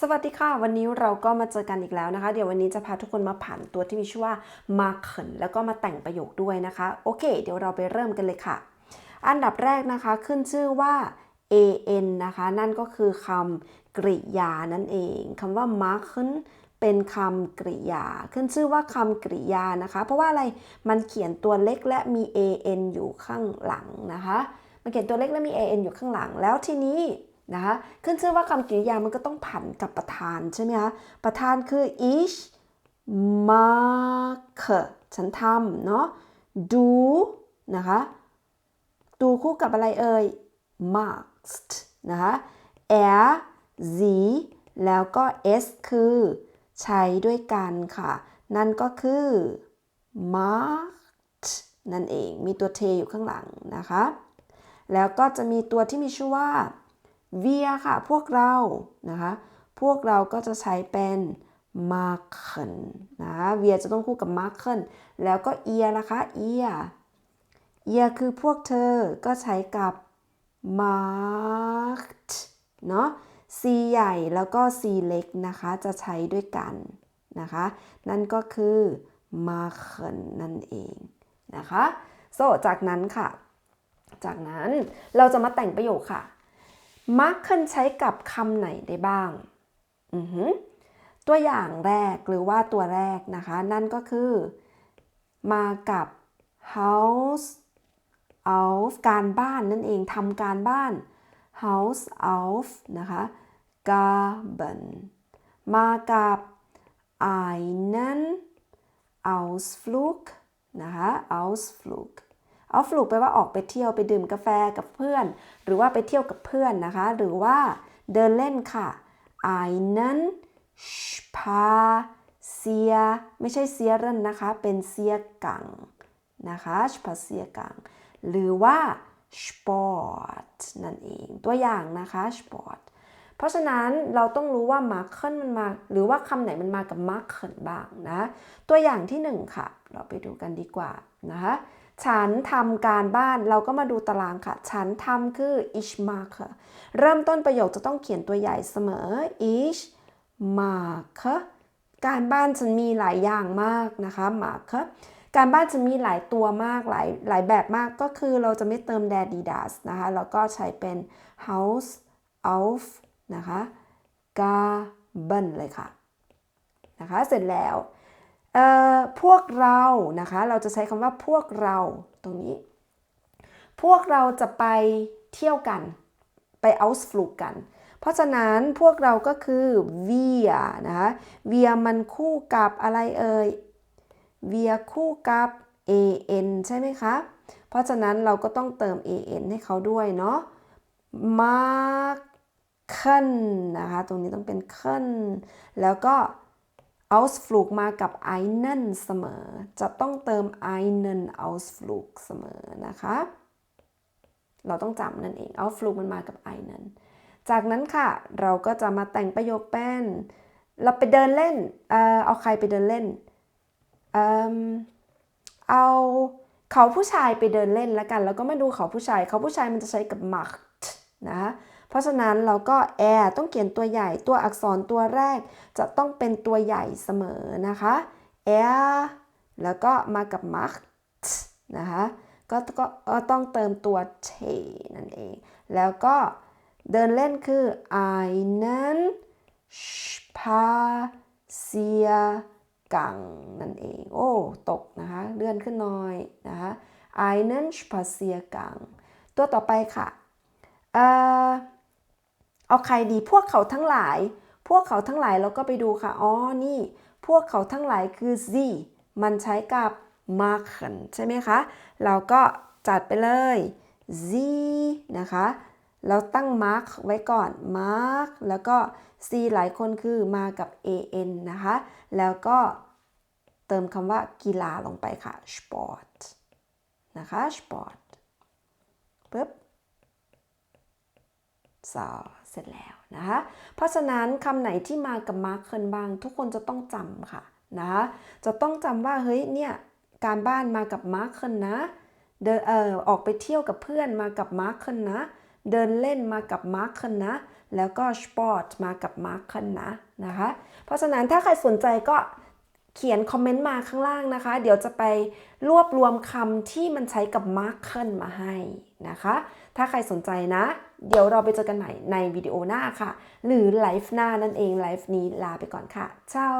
สวัสดีค่ะ วันนี้เราก็มาเจอกันอีกแล้วนะคะ เดี๋ยววันนี้จะพาทุกคนมาผ่านตัวที่มีชื่อว่ามาเขินแล้วก็มาแต่งประโยคด้วยนะคะ โอเค เดี๋ยวเราไปเริ่มกันเลยค่ะ อันดับแรกนะคะขึ้นชื่อว่า an นะคะ นั่นก็คือคำกริยานั่นเองคำว่า machen เป็นคำกริยา ขึ้นชื่อว่าคำกริยานะคะ เพราะว่าอะไรมันเขียนตัวเล็กและมี an อยู่ข้างหลังนะคะ มันเขียนตัวเล็กและมี an อยู่ข้างหลัง แล้วทีนี้ นะคะขึ้นชื่อว่าคำกริยามันก็ต้องผันกับประธานใช่ไหมคะประธานคือ ich mache ฉันทำเนาะ du นะคะดูคู่กับอะไรเอ่ย machst นะคะ er sie แล้วก็ s คือใช้ด้วยกันค่ะ นั่นก็คือ macht นั่นเอง มีตัว t อยู่ข้างหลังนะคะ แล้วก็จะมีตัวที่มีชื่อว่า wir ค่ะ พวกเรา นะคะ พวกเราก็จะใช้เป็น machen นะ wir จะต้องคู่กับ machen แล้วก็ ihr นะคะ ihr ihr คือพวกเธอ ก็ใช้กับ macht เนาะ c ใหญ่แล้วก็ c เล็กนะคะ จะใช้ด้วยกันนะคะ นั่นก็คือ machen นั่นเองนะคะโซจากนั้นค่ะ จากนั้นเราจะมาแต่งประโยคค่ะ machen ใช้กับคำไหนได้บ้าง อือหือตัวอย่างแรกหรือว่าตัวแรกนะคะ นั่นก็คือ มากับ house auf การบ้านนั่นเองทำการบ้าน house auf นะคะ g a r b e n มากับ einen Ausflug นะคะ Ausflug Ausflug แปลว่าออกไปเที่ยวไปดื่มกาแฟกับเพื่อน หรือว่าไปเที่ยวกับเพื่อนนะคะ หรือว่าเดินเล่นค่ะ einen Spazier ไม่ใช่เซียรันนะคะ เป็นเซียกังนะคะ Spaziergang หรือว่า Sport นั่นเอง ตัวอย่างนะคะ Sport เพราะฉะนั้นเราต้องรู้ว่า Marken มันมา หรือว่าคำไหนมันมากับ Marken บ้างนะ ตัวอย่างที่หนึ่งค่ะ เราไปดูกันดีกว่านะคะ ฉันทำการบ้านเราก็มาดูตารางค่ะ ฉันทำคือ ich mache เริ่มต้นประโยคจะต้องเขียนตัวใหญ่เสมอ ich mache การบ้านฉันมีหลายอย่างมากนะคะ mache การบ้านจะมีหลายตัวมากหลายหลายแบบมากก็คือเราจะไม่เติม der die das นะคะ แล้วก็ใช้เป็น house auf นะคะ gaben เลยค่ะ นะคะ เสร็จแล้ว พวกเรานะคะเราจะใช้คำว่าพวกเราตรงนี้ พวกเราจะไปเที่ยวกัน ไป ausflug กัน เพราะฉะนั้นพวกเราก็คือ wir นะคะ wir มันคู่กับอะไรเอ่ย wir คู่กับ an ใช่ไหมคะ เพราะฉะนั้นเราก็ต้องเติม an ให้เขาด้วยเนาะ machen นะคะ ตรงนี้ต้องเป็น ken แล้วก็ Ausflug มากับ einen เสมอ จะต้องเติม einen Ausflug เสมอนะคะ เราต้องจำนั่นเอง Ausflug มันมากับ einen จากนั้นค่ะเราก็จะมาแต่งประโยคเป็นเราไปเดินเล่น เอ่อเอาใครไปเดินเล่น เอ่อเอาเขาผู้ชายไปเดินเล่นแล้วกัน แล้วก็มาดูเขาผู้ชาย เขาผู้ชายมันจะใช้กับ macht นะคะ เพราะฉะนั้นเราก็ air ต้องเขียนตัวใหญ่ตัวอักษรตัวแรก จะต้องเป็นตัวใหญ่เสมอนะคะ air แล้วก็มากับ macht นะคะก็ก็ต้องเติมตัว t นั่นเอง แล้วก็เดินเล่นคือ einen Spaziergang นั่นเอง โอ้ ตกนะคะ เลื่อนขึ้นหน่อยนะคะ einen Spaziergang ตัวต่อไปค่ะเอ่อ เอาใครดีพวกเขาทั้งหลาย พวกเขาทั้งหลายเราก็ไปดูค่ะ อ๋อ นี่ พวกเขาทั้งหลายคือ sie มันใช้กับ machen ใช่ไหมคะ เราก็จัดไปเลย sie นะคะ เราตั้ง mark ไว้ก่อน mark แล้วก็ c หลายคนคือมากับ an นะคะ แล้วก็เติมคำว่ากีฬาลงไปค่ะ sport นะคะ sport ปึ๊บสอเสร็จแล้วนะคะ เพราะฉะนั้นคำไหนที่มากับมาร์คเคินบ้าง ทุกคนจะต้องจำค่ะนะคะจะต้องจำว่าเฮ้ยเนี่ยการบ้านมากับมาร์คเคินนะเดินเอ่อออกไปเที่ยวกับเพื่อนมากับมาร์คเคินนะ เดินเล่นมากับมาร์คเคินนะ แล้วก็ sport มากับ machen นะนะคะ เพราะฉะนั้นถ้าใครสนใจก็เขียนคอมเมนต์มาข้างล่างนะคะ เดี๋ยวจะไปรวบรวมคำที่มันใช้กับ machen มาให้ นะคะ ถ้าใครสนใจนะ เดี๋ยวเราไปเจอกันใหม่ในวิดีโอหน้าค่ะ หรือไลฟ์หน้านั่นเอง ไลฟ์นี้ลาไปก่อนค่ะเจ้า